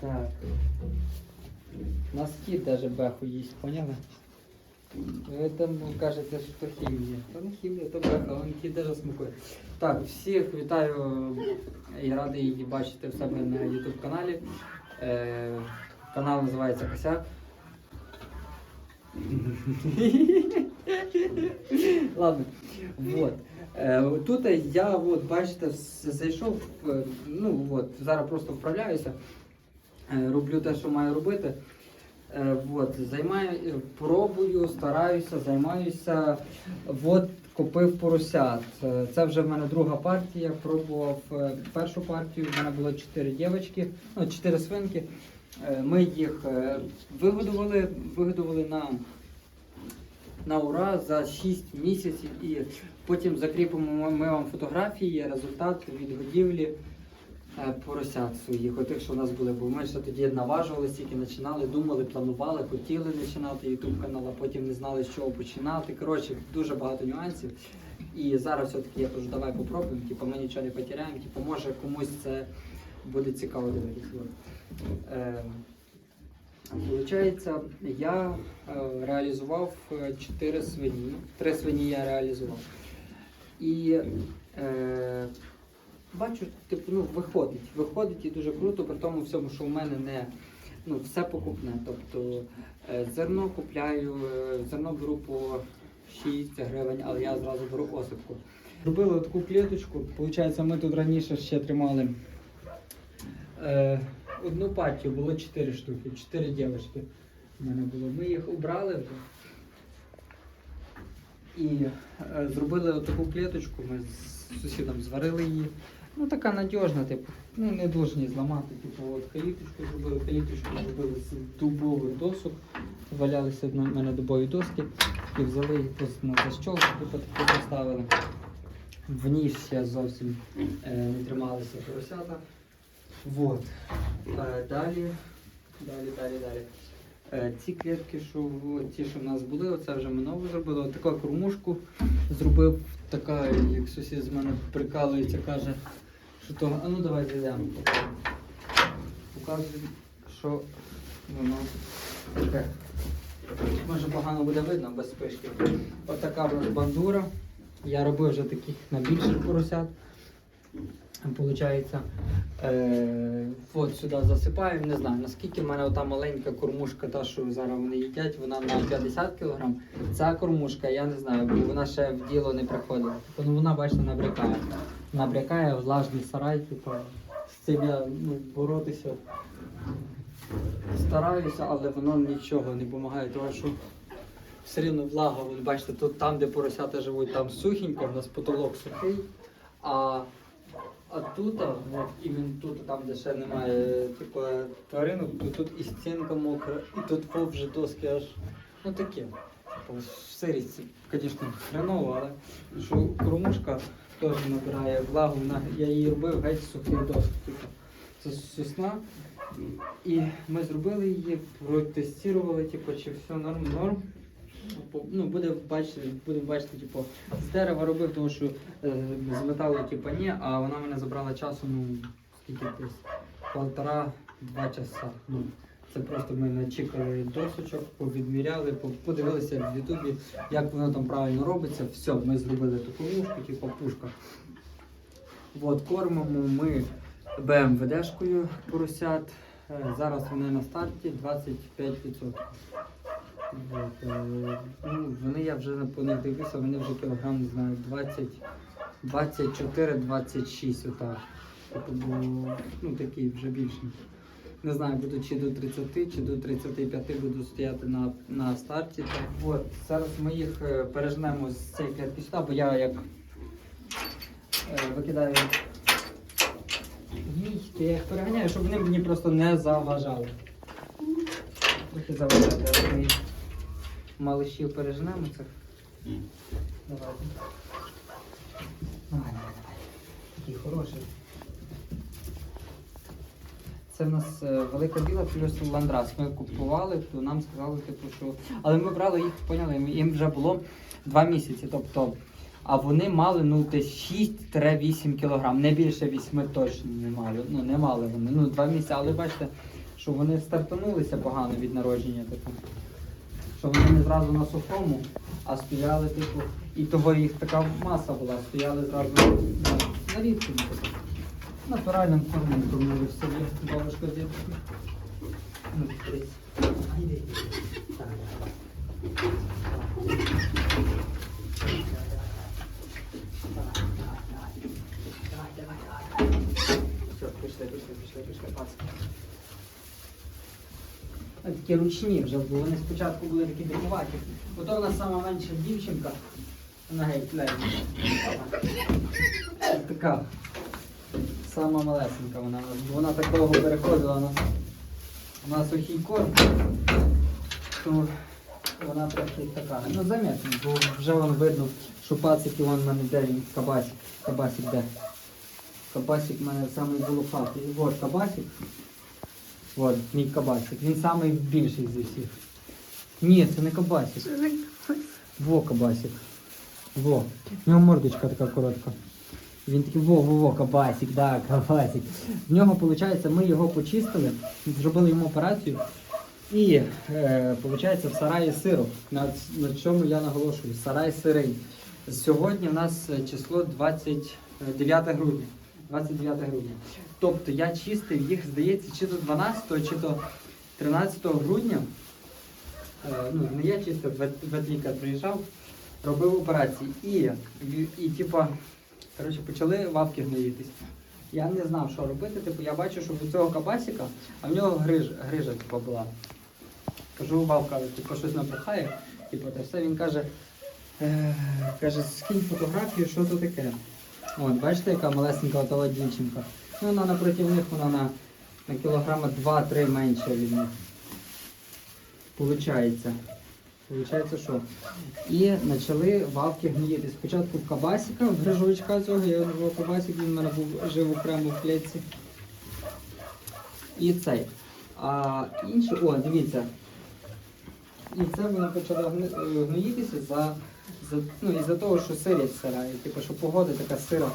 Так. У нас кіт даже беху їсть, поняли? Ви там кажете, що то хімія. То не хімія, то беха, он кіт даже смакує. Так, всіх вітаю і радий її бачити в себе на YouTube каналі. Е, канал називається Косяк. Ладно, вот. Е, Тут я, от, бачите, зайшов, е, ну от, зараз просто вправляюся, е, роблю те, що маю робити. Вот, займаю, пробую, стараюся, займаюся. От купив поросят. Це вже в мене друга партія. Пробував першу партію. В мене було чотири дівчатки, ну, чотири свинки. Ми їх вигодували, вигодували на, на ура за 6 місяців і потім закріпимо ми вам фотографії, результат від годівлі е, поросят своїх, отих, що в нас були, бо ми ще тоді наважувалися, тільки починали, думали, планували, хотіли починати YouTube канал, а потім не знали, з чого починати. Коротше, дуже багато нюансів. І зараз все-таки я кажу, давай попробуємо, типу, ми нічого не потеряємо, типу, може комусь це буде цікаво дивитися. Е, Получається, я е, реалізував 4 свині, 3 свині я реалізував. І е, бачу, типу, ну, виходить. Виходить і дуже круто, при тому всьому, що в мене не ну, все покупне. Тобто е, зерно купляю, е, зерно беру по 6 гривень, але я зразу беру осипку. Робили таку клеточку. Получається, ми тут раніше ще тримали. Е, одну партію було 4 штуки, 4 дівчатки. У мене було. Ми їх убрали вже. І е, зробили таку клеточку, ми з сусідом зварили її. Ну така надіжна, типу, ну не дуже зламати. Типу, от каліточку зробили, каліточку зробили з дубових досок. Валялися в мене дубові доски і взяли їх просто на защолку, типу таку поставили. В ній ще зовсім е, не трималися поросята. Вот. Далі, далі, далі, далі. Е, ці клітки, що ті, що в нас були, оце вже ми нову зробили. От таку кормушку зробив, така, як сусід з мене прикалується, каже, що то, а ну давай зайдемо. Показує, що воно таке. Може погано буде видно без спишки. Така в нас бандура. Я робив вже таких на більших поросят. Получається, е, от сюди засипаємо, не знаю, наскільки в мене ота маленька кормушка, та, що зараз вони їдять, вона на 50 кг. Ця кормушка, я не знаю, бо вона ще в діло не приходила. Тобто, вона, бачите, набрякає. Набрякає, влажний сарай, типу, з цим я ну, боротися стараюся, але воно нічого не допомагає, тому що все рівно влага, бачите, тут там, де поросята живуть, там сухенько, у нас потолок сухий. А, а тут, а, от, тут, там, де ще немає типу, тваринок, то тут і стінка мокра, і тут по вже доски аж ну таке. Типу, Сирість, звісно, хреново, але що кормушка теж набирає влагу, вона- я її робив геть з сухих досок. Типу. Це сосна. І ми зробили її, протестували, типу, чи все норм, норм. По- Ну, буде бачити, буде бачити, типу, з дерева робив, тому що е, з металу, типу, ні, а вона мене забрала часу, ну, скільки десь полтора-два часа. Ну, це просто ми начікали досочок, повідміряли, подивилися в Ютубі, як воно там правильно робиться. Все, ми зробили таку лужку, типу пушка. От, кормимо ми БМВДшкою поросят. Е, Зараз вони на старті 25%. Е, ну, вони я вже по них дивився, вони вже кілограм, не знаю, 20, 24-26 отак. Тобто, бо, ну такі вже більше. Не знаю, буду чи до 30, чи до 35 буду стояти на, на старті. Так, от, зараз ми їх е, пережнемо з цієї клітки сюди, бо я як е, викидаю гній, то я їх переганяю, щоб вони мені просто не заважали. Трохи заважати, ми пережнемо цих. Давайте. Давай, давай, давай. Такий хороший. Це в нас е, велика біла плюс ландрас. Ми купували, то нам сказали, типу, що. Але ми брали їх, поняли, їм вже було два місяці. Тобто а вони мали ну десь 6-8 кг, не більше 8 точно не мали. Ну не мали вони. Ну, два місяці, але бачите, що вони стартанулися погано від народження. Типу. Що вони не зразу на сухому, а стояли, типу, і того їх така маса була, стояли зразу на, на рідкому. Типу. Натуральним кормом кормили в селі. Бабушка. Ну. Давай, давай, давай. Все, пішли, пішли, пішли, пішли, пацки. Такі ручні вже, бо вони спочатку були такі дикуваті. Ото в нас сама менша дівчинка. Вона геть ледь. Така. Сама малесенька вона. Вона так довго переходила на, на сухий корм. То вона трохи така. Ну заметно, бо вже вон видно, що пацики вон в мене де він, кабасик. Кабасик де. Кабасик в мене самий волохатий. Вот кабасик. Вот, мій кабасик. Він самий більший зі всіх. Ні, це не кабасик. Во кабасик. Во. У нього мордочка така коротка. Він такий во, во, во, кабасик, да, кабасик. В нього, виходить, ми його почистили, зробили йому операцію. І, е, виходить, в сараї сиру. На, на чому я наголошую? Сарай сирий. Сьогодні в нас е, число 29 грудня. 29 грудня. Тобто я чистив їх, здається, чи то 12, чи то 13 грудня. Е, ну, не я чистив, вет- ветлікар приїжджав, робив операції. І, і, типа, коротше, почали вавки гноїтись. Я не знав, що робити. Типу, я бачу, що у цього кабасика, а в нього гриж, грижа типу, була. Кажу, вавка, типу, щось напихає, типу, та все він каже, е, каже, скинь фотографію, що то таке. От, бачите, яка малесенька отова дівчинка. Ну, вона напроти них, вона на, на кілограма 2-3 менше від них. Получається. Получається, що? І почали вавки гноїти. Спочатку в кабасика, в грижовичка цього, я його кабасик, він в мене був жив окремо в клітці. І цей. А інші, о, дивіться. І це вони почали е, гноїтися за, ну, із-за того, що сирість сира, і, типу, що погода така сира,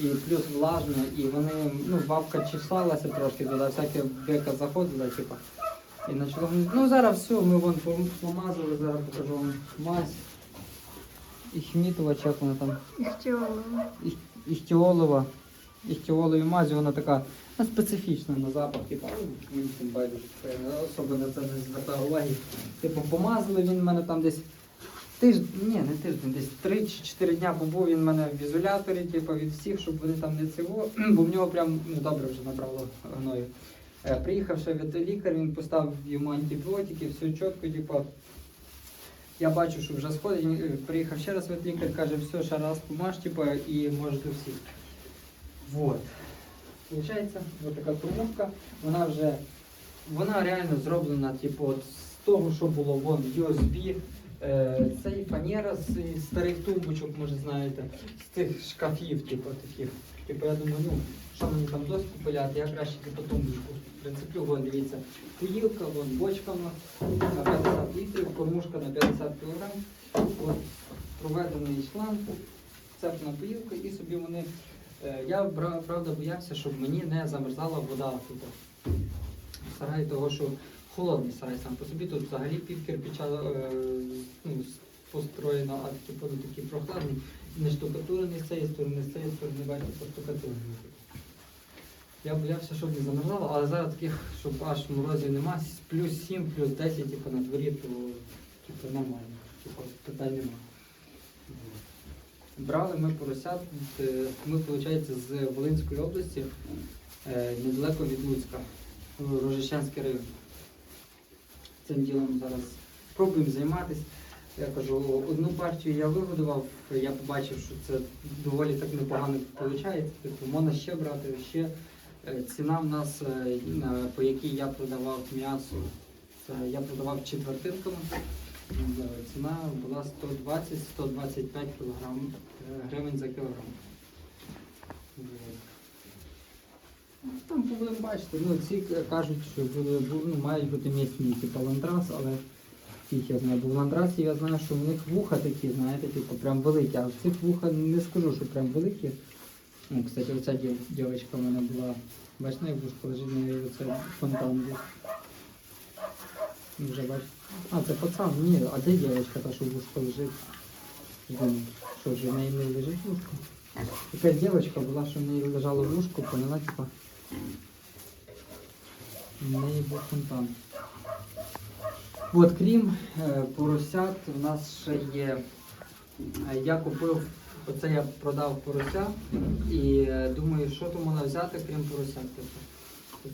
і плюс влажна, і вони, ну, бабка чесалася трошки, туди всяке бека заходила, типу. І почало. Ну зараз все, ми вон помазали, зараз покажу вам мазь. І хмітова, як вона там. Іш- Іштіолова. Іштіолові мазі, вона така ну, специфічна на запах, типу, ну, мені цим байдуже, особо на це не звертав уваги. Типу, помазали він в мене там десь тиждень, ні, не тиждень, десь 3 чи 4 дня побув він в мене в ізоляторі, типу, від всіх, щоб вони там не цього, бо в нього прям ну, добре вже набрало гною. Е, Приїхав ще ветеринар, він поставив йому антибіотики, все чітко, типу. Я бачу, що вже сходить. Е, Приїхав ще раз ветлікар, каже, все, ще раз помаж, типу, і може до всіх. Вот. Получається, ось така кормушка, вона вже, вона реально зроблена, типу, з того, що було вон USB, це і фанера з старих тумбочок, може знаєте, з тих шкафів, типу, таких. Типу, я думаю, ну, що мені там доску пиляти, я краще типу тумбочку принциплю, вон, дивіться, поїлка, вон бочка на 50 літрів, кормушка на 50 кг. От проведений шланг, цепна поїлка і собі вони. Е, Я правда боявся, щоб мені не замерзала вода тут. В сараї того, що холодний сарай сам по собі тут взагалі пів кирпича е, ну, построєно, а такі воно такий прохладний, не штукатурений з цієї сторони, з цієї сторони бачите, поштукатурений. Я боявся, щоб не замерзало, але зараз таких, щоб аж морозів нема, плюс 7, плюс 10, типу, на дворі, то типу, нормально. Типу, питань нема. Брали ми поросят, е, ми, виходить, з Волинської області, е, недалеко від Луцька, Рожищенський район. Цим ділом зараз спробуємо займатися. Я кажу, одну партію я вигодував, я побачив, що це доволі так непогано виходить. Тобто можна ще брати, ще Е, ціна в нас, е, по якій я продавав м'ясо, я продавав четвертинками. Е, Ціна була 120-125 кілограм, е, гривень за кілограм. Ну, Там будемо бачити. Ну, ці кажуть, що були, бу- ну, мають бути місні типу ландрас, але Фіг я знаю, бо в ландрасів я знаю, що в них вуха такі, знаєте, типу, прям великі, а в цих вуха не скажу, що прям великі. Ну, кстати, оця дів- дівчинка в мене була. Бачиш, на вушко лежить, на оце фонтан був. Ну, Вже бач. А, це пацан, ні, а де дівчинка та, що вушко лежить? Що вже в неї не лежить вушко? Якась дівчинка була, що в неї лежало вушко, поняла, типа. Неї був фонтан. От крім е, поросят, у нас ще є. е, Я купив, оце я продав порося і е, думаю, що то можна взяти, крім поросят. типу.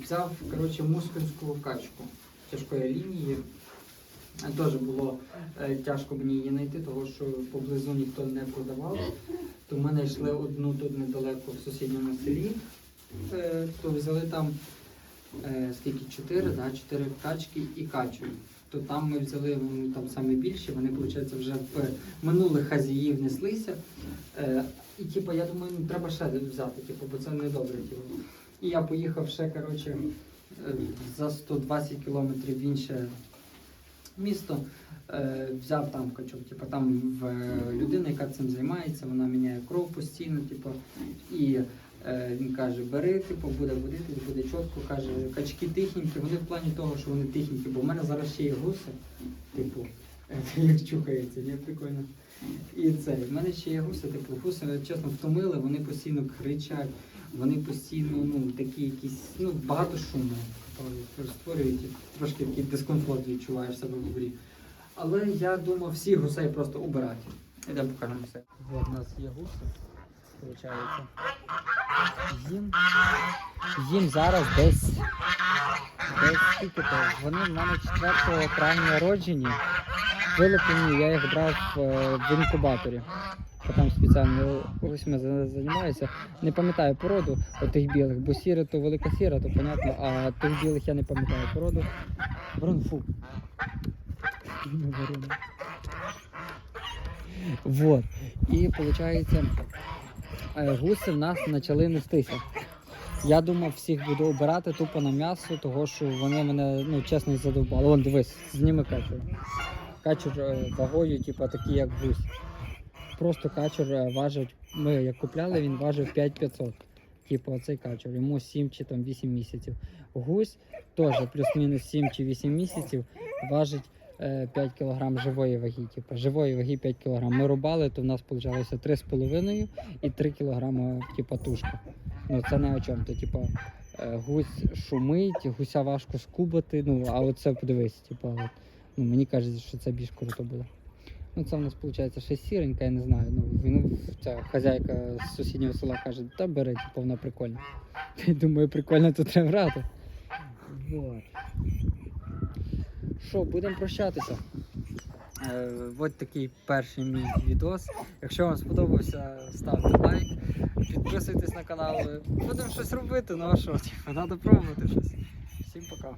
Взяв, коротше, мускульську качку тяжкої лінії. Теж було тяжко мені її знайти, тому що поблизу ніхто не продавав. То в мене йшли одну тут недалеко в сусідньому селі. То взяли там е, скільки? Чотири, да? чотири качки і качу. То там ми взяли вони там саме більші, вони, виходить, вже в минулих хазяїв неслися. Е, і типу, я думаю, ну, треба ще взяти, типу, бо це не добре. Типу. І я поїхав ще, коротше, е, за 120 кілометрів в інше місто. Взяв там качок, типу, там в людини, яка цим займається, вона міняє кров постійно, типу, і він каже, бери, типу, буде водити, буде чітко, каже, качки тихенькі, вони в плані того, що вони тихенькі, бо в мене зараз ще є гуси, типу, е, як чухається, не прикольно. І це, в мене ще є гуси, типу, гуси, чесно, втомили, вони постійно кричать, вони постійно, ну, такі якісь, ну, багато шуму створюють, трошки такий дискомфорт відчуваєш себе в дворі. Але я думав всіх гусей просто убирати. Ідемо покажемо все. У нас є гуси, виходить. Їм, їм зараз десь, десь скільки то, вони в мене 4 травня народжені. Вилуплені, я їх брав е, в інкубаторі. Там спеціально ось ми займаюся. Не пам'ятаю породу отих білих, бо сіре то велика сіра, то понятно, а тих білих я не пам'ятаю породу. Ворон, фу. Не. Вот. І виходить, гуси в нас почали нестися. Я думав, всіх буду обирати тупо на м'ясо, того що вони мене, ну, чесно, задовбали. Вон, дивись, зніми качур. Качур е, вагою, типу, такий, як гусь. Просто качур е, важить. Ми як купляли, він важив 5500. Типу, оцей качур. Йому 7 чи там 8 місяців. Гусь теж плюс-мінус 7 чи 8 місяців важить е, 5 кг живої ваги. Типу, живої ваги 5 кг. Ми рубали, то в нас вийшло 3,5 і 3 кг типу, тушка. Ну це не о чому. То, типу, е, гусь шумить, гуся важко скубати. Ну, а оце подивись, типу, от, ну, мені кажеться, що це більш круто буде. Ну, це в нас виходить ще сіренька, я не знаю. Ну, він, ця хазяйка з сусіднього села каже, та бери, типу, вона прикольна. Думаю, прикольно тут треба брати. Що, будемо прощатися. Е, от такий перший мій відос. Якщо вам сподобався, ставте лайк, підписуйтесь на канал. Будемо щось робити, ну а що, типу, треба пробувати щось. Всім пока.